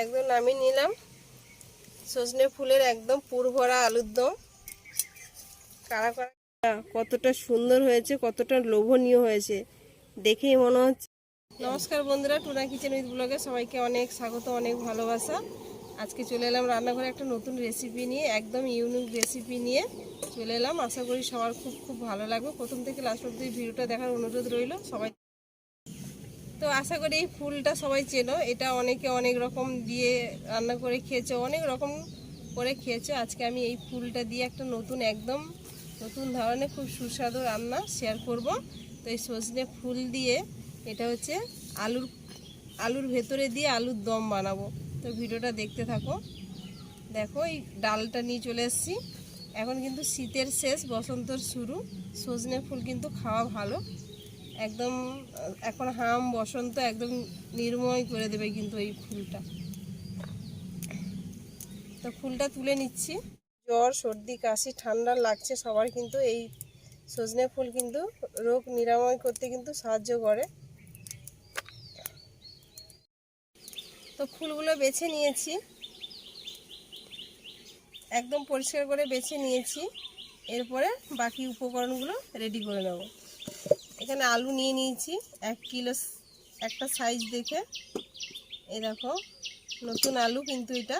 একদম নামিয়ে নিলাম। সজনে ফুলের একদম পুর ভরা আলুর দম। কারা কারা কতটা সুন্দর হয়েছে, কতটা লোভনীয় হয়েছে। দেখেই মনে হচ্ছে। নমস্কার বন্ধুরা, টুনা কিচেন উইথ ব্লগে সবাইকে অনেক স্বাগত, অনেক ভালোবাসা। আজকে চলে এলাম রান্নাঘরে একটা নতুন রেসিপি নিয়ে, একদম ইউনিক রেসিপি নিয়ে চলে এলাম। আশা করি সবার খুব খুব ভালো লাগবে। প্রথম থেকে লাস্ট অব্দি ভিডিওটা দেখার অনুরোধ রইল। সবাই তো আশা করি এই ফুলটা সবাই চেনো। এটা অনেকে অনেক রকম দিয়ে রান্না করে খেয়েছে, অনেক রকম করে খেয়েছে। আজকে আমি এই ফুলটা দিয়ে একটা নতুন, একদম নতুন ধরনের খুব সুস্বাদু রান্না শেয়ার করব। তো এই সজনে ফুল দিয়ে এটা হচ্ছে আলুর আলুর ভেতরে দিয়ে আলুর দম বানাবো। তো ভিডিওটা দেখতে থাকো। দেখো এই ডালটা নিয়ে চলে এসেছি। এখন কিন্তু শীতের শেষ, বসন্তর শুরু। সজনে ফুল কিন্তু খাওয়া ভালো। একদম, এখন হাম বসন্ত একদম নির্ময় করে দেবে কিন্তু এই ফুলটা। তো ফুলটা তুলে নিচ্ছি। জ্বর, সর্দি, কাশি, ঠান্ডা লাগছে সবার কিন্তু। এই সজনে ফুল কিন্তু রোগ নিরাময় করতে কিন্তু সাহায্য করে। তো ফুলগুলো বেছে নিয়েছি। একদম পরিষ্কার করে বেছে নিয়েছি। এরপরে বাকি উপকরণগুলো রেডি করে নেব। এখানে আলু নিয়ে নিয়েছি, এক কিলো একটা সাইজ দেখে। এই দেখো, নতুন আলু কিন্তু এটা।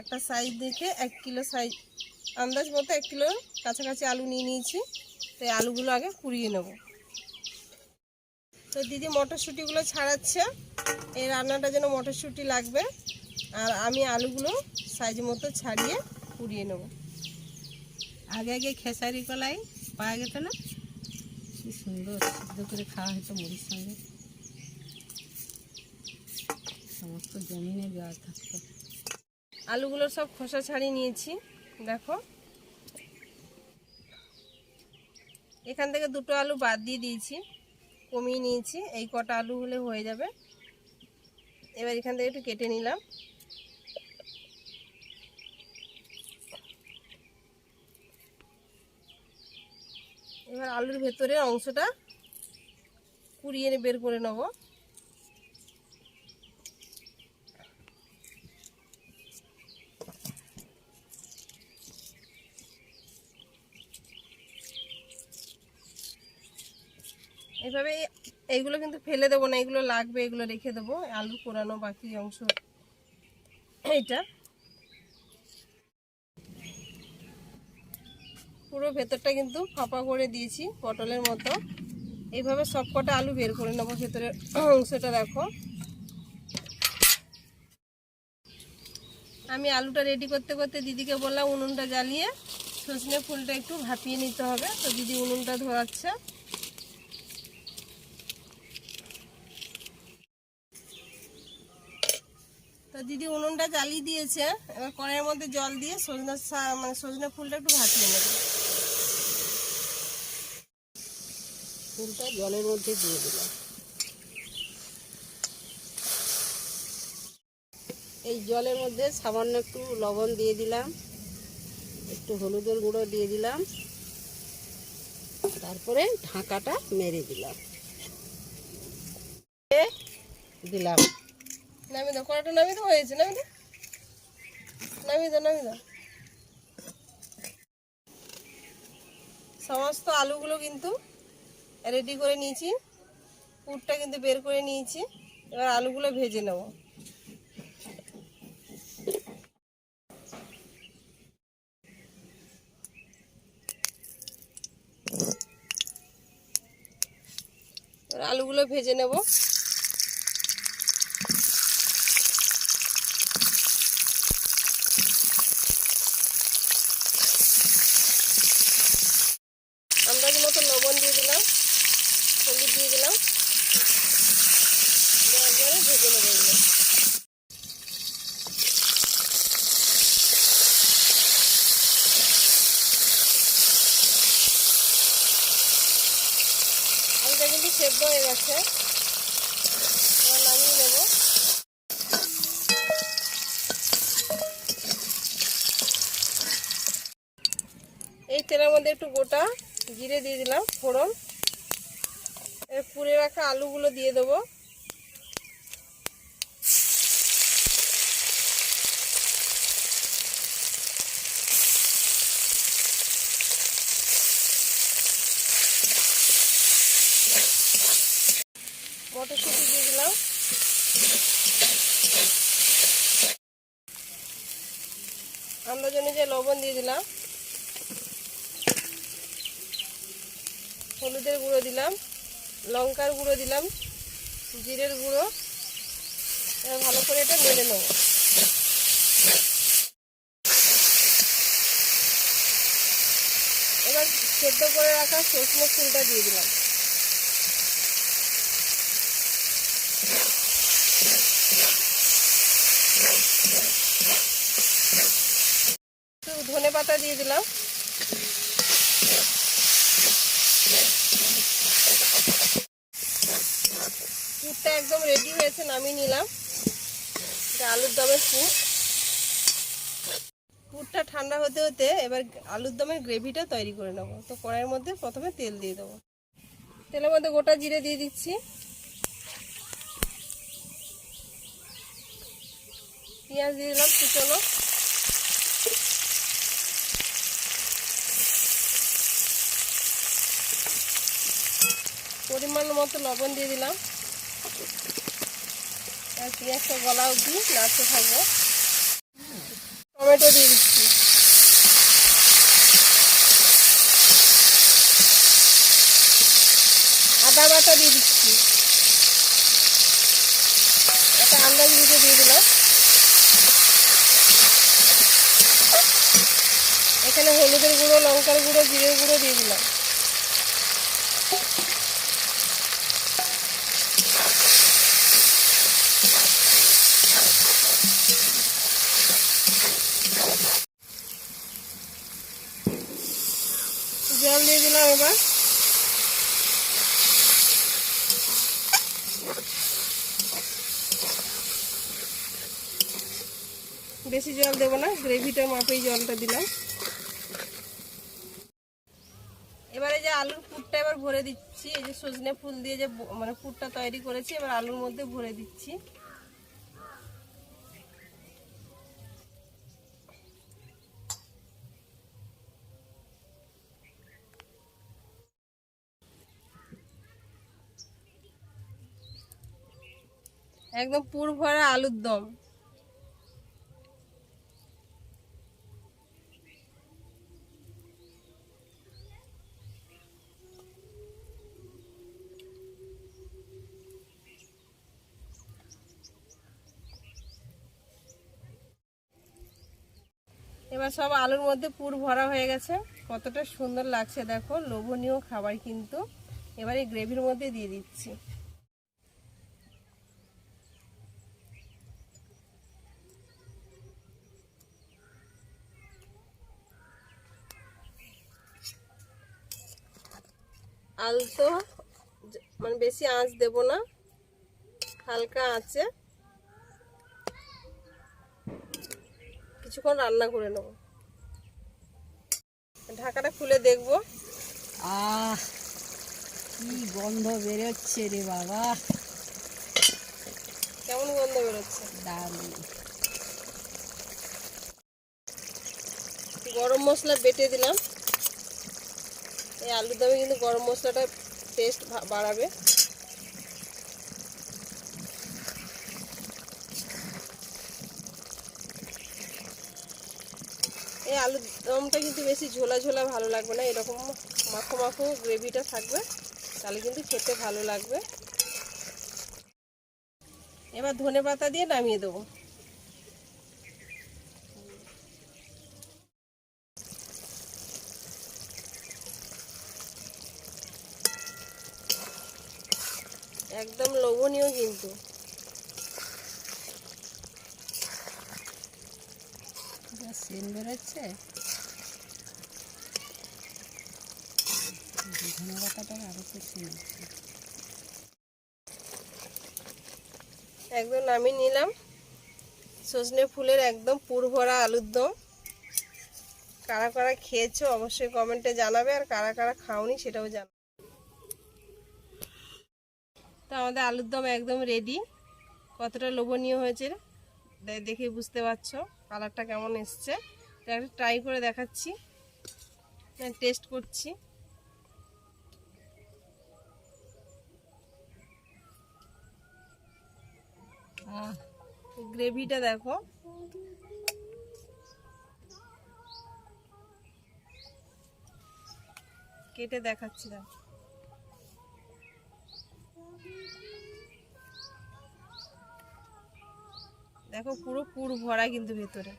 একটা সাইজ দেখে এক কিলো সাইজ আন্দাজ মতো এক কিলো কাছাকাছি আলু নিয়ে নিয়েছি। তো এই আলুগুলো আগে কুড়িয়ে নেব। তো দিদি মটরশুঁটিগুলো ছাড়াচ্ছে। এই রান্নাটা যেন মটরশুঁটি লাগবে। আর আমি আলুগুলো সাইজ মতো ছাড়িয়ে কুড়িয়ে নেব। আগে আগে খেসারি কলাই পাওয়া যেত না? কি সুন্দর, সিদ্ধ করে খাওয়া হতো মুড়ির সঙ্গে। সমস্ত জমিনে দেওয়া থাকতো আলুগুলো সব খোসা ছাড়িয়ে নিয়েছি, দেখো। এখান থেকে দুটো আলু বাদ দিয়ে দিয়েছি, কমিয়ে নিয়েছি। এই কটা আলু হলে হয়ে যাবে। এবার এখান থেকে একটু কেটে নিলাম। এবার আলুর ভেতরের অংশটা কুড়িয়ে বের করে নেব। এভাবে এইগুলো কিন্তু ফেলে দেবো না, এগুলো লাগবে, এগুলো রেখে দেবো। আলু কোরানো বাকি অংশ এইটা পুরো ভেতরটা কিন্তু ফাঁপা করে দিয়েছি পটলের মতো। এইভাবে সব কটা আলু বের করে নেব ভেতরের অংশটা দেখো। আমি আলুটা রেডি করতে করতে দিদিকে বললাম উনুনটা জ্বালিয়ে সজনে ফুলটা একটু ভাপিয়ে নিতে হবে। তো দিদি উনুনটা ধরাচ্ছে তো দিদি উনুনটা জ্বালিয়ে দিয়েছে। এবার কড়াইয়ের মধ্যে জল দিয়ে সজনে মানে সজনে ফুলটা একটু ভাপিয়ে নেবে। ফুলটা জলের মধ্যে দিয়ে দিলাম। এই জলের মধ্যে সামান্য একটু লবণ দিয়ে দিলাম, একটু হলুদের গুঁড়ো দিয়ে দিলাম, তারপরে ঢাকাটা মেরে দিলাম। দিলাম। দাও হয়েছে সমস্ত আলুগুলো কিন্তু রেডি করে নিয়েছি। পুরটা কিন্তু বের করে নিয়েছি। এবার আলুগুলো ভেজে নেব। আলুগুলো ভেজে নেব আন্দাজ মতো লবণ দিয়ে দিলাম হলুদ দিয়ে দিলাম। আলুটা কিন্তু সেদ্ধ হয়ে গেছে। নামিয়ে নেব। এই তেলের মধ্যে একটু গোটা জিরে দিয়ে দিলাম, ফোড়ন। পুড়ে রাখা আলুগুলো দিয়ে দেবো। মটরশুঁটি দিয়ে দিলাম। আমরা জন্য যে লবণ দিয়ে দিলাম। হলুদের গুঁড়ো দিলাম। লঙ্কার গুঁড়ো দিলাম, জিরের গুঁড়ো ভালো করে এটা নেড়ে নেব। এবার সেদ্ধ করে রাখা সজনে ফুলটা দিয়ে দিলাম। ধনে পাতা দিয়ে দিলাম পুরটা একদম রেডি হয়েছে, নামিয়ে নিলাম। আলুর দমের পুর। পুরটা ঠান্ডা হতে হতে এবার আলুর দমের গ্রেভিটা তৈরি করে নেব। তো কড়াইয়ের মধ্যে প্রথমে তেল দিয়ে দেবো। তেলের মধ্যে গোটা জিরে দিয়ে দিচ্ছি। পেঁয়াজ দিয়ে দিলাম কুচনো। পরিমাণ মতো লবণ দিয়ে দিলাম। টমেটো দিয়ে দিচ্ছি। আদা বাটা দিয়ে দিচ্ছি। একটা আন্দাজ বুঝে দিয়ে দিলাম। এখানে হলুদের গুঁড়ো, লঙ্কার গুঁড়ো, জিরের গুঁড়ো দিয়ে দিলাম জল দিয়ে দিলাম এবার। বেশি জল দেবো না গ্রেভিটার মাপেই জলটা দিলাম। এবারে যে আলুর পুরটা এবার ভরে দিচ্ছি, এই যে সজনে ফুল দিয়ে যে মানে পুরটা তৈরি করেছি, এবার আলুর মধ্যে ভরে দিচ্ছি। একদম পুর ভরা আলুর দম। এবার সব আলুর মধ্যে পুর ভরা হয়ে গেছে। কতটা সুন্দর লাগছে দেখো, লোভনীয় খাবার কিন্তু। এবার এই গ্রেভির মধ্যে দিয়ে দিচ্ছি। আলতো মানে বেশি আঁচ দেব না হালকা আঁচে কিছুক্ষণ রান্না করে নেব। ঢাকাটা খুলে দেখব। আহ কি গন্ধ বেরোচ্ছে রে বাবা। কেমন গন্ধ বেরোচ্ছে? দারুণ। গরম মশলা বেটে দিলাম। এই আলুর দমে কিন্তু গরম মশলাটা টেস্ট বাড়াবে। এই আলুর দমটা কিন্তু বেশি ঝোলা ঝোলা ভালো লাগবে না, এরকম মাখো মাখো গ্রেভিটা থাকবে, তাহলে কিন্তু খেতে ভালো লাগবে। এবার ধনে পাতা দিয়ে নামিয়ে দেবো একদম লোভনীয় কিন্তু। সেন বেরোচ্ছে। ধনে পাতাটার আরও তো একদম নামিয়ে নিলাম। সজনে ফুলের একদম পুরভরা আলুর দম। কারা কারা খেয়েছো অবশ্যই কমেন্টে জানাবে আর কারা কারা খাওনি সেটাও জানাবে তো আমাদের আলুর দম একদম রেডি কতটা লোভনীয় হয়েছে দেখে বুঝতে পারছ কালারটা কেমন এসছে। একটা ট্রাই করে দেখাচ্ছি। টেস্ট করছি। গ্রেভিটা দেখো। কেটে দেখাচ্ছি না দেখো পুরো পুর ভরা কিন্তু ভেতরে।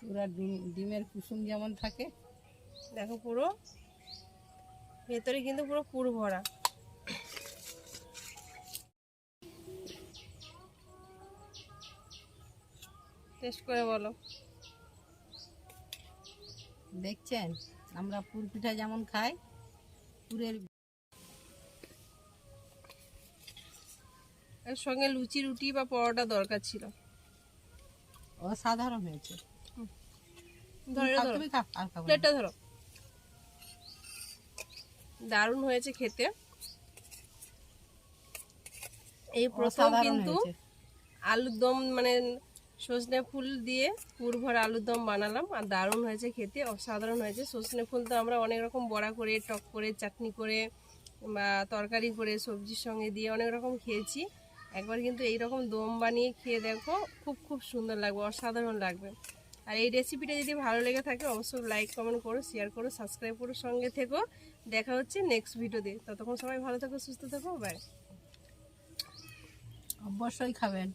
পুরা ডিম ডিমের কুসুম যেমন থাকে। দেখো পুরো ভেতরে কিন্তু পুরো পুর ভরা। টেস্ট করে বলো। দেখছেন? আমরা পুর পিঠা যেমন খাই পুরের এর সঙ্গে লুচি রুটি বা পরোটা দরকার ছিল। অসাধারণ হয়েছে। প্লেটটা ধরো। দারুণ হয়েছে খেতে। এই প্রথম কিন্তু আলুর দম মানে সজনে ফুল দিয়ে পুর ভরা আলুর দম বানালাম আর দারুণ হয়েছে খেতে অসাধারণ হয়েছে। সজনে ফুল তো আমরা অনেক রকম বড়া করে টক করে চাটনি করে বা তরকারি করে সবজির সঙ্গে দিয়ে অনেক রকম খেয়েছি। একবার কিন্তু এইরকম দম বানিয়ে খেয়ে দেখো, খুব খুব সুন্দর লাগবে, অসাধারণ লাগবে। আর এই রেসিপিটা যদি ভালো লেগে থাকে, অবশ্যই লাইক কমেন্ট করো শেয়ার করো সাবস্ক্রাইব করো, সঙ্গে থেকো। দেখা হচ্ছে নেক্সট ভিডিওতে ততক্ষণ সবাই ভালো থাকো, সুস্থ থাকো বাই অবশ্যই খাবেন।